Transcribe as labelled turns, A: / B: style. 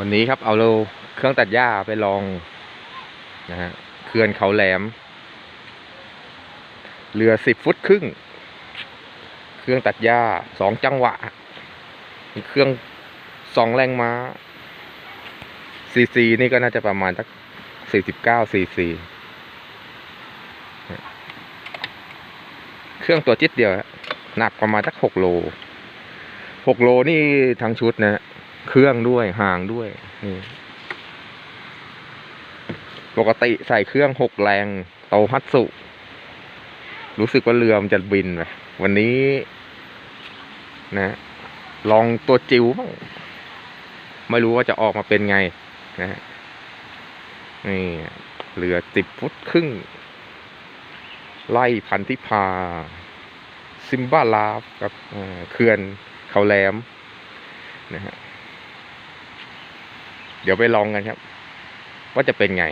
A: วันนี้ครับเอาเราเครื่องตัดหญ้าไปลองนะฮะเขื่อนเขาแหลม เรือสิบฟุตครึ่ง เครื่องตัดหญ้าสองจังหวะ เครื่องสองแรงม้าซีซีนี่ก็น่าจะประมาณสักสี่สิบเก้าซีซีเครื่องตัวจิตเดียวหนักประมาณสักหกโลหกโลนี่ทั้งชุดนะฮะ เครื่องด้วยหางด้วยนี่ปกติใส่เครื่องหกแรงโตฮัตสุ รู้สึกว่าเรือมันจะบินไปวันนี้ นะ ลองตัวจิ๋วบ้างไม่รู้ว่าจะออกมาเป็นไง นะฮะนี่เรือสิบฟุตครึ่ง ไล่พันธิพา ซิมบ้าลาฟกับเอ่อเขื่อนเขาแหลมนะฮะ เดี๋ยวไปลองกันครับ ว่าจะเป็นไง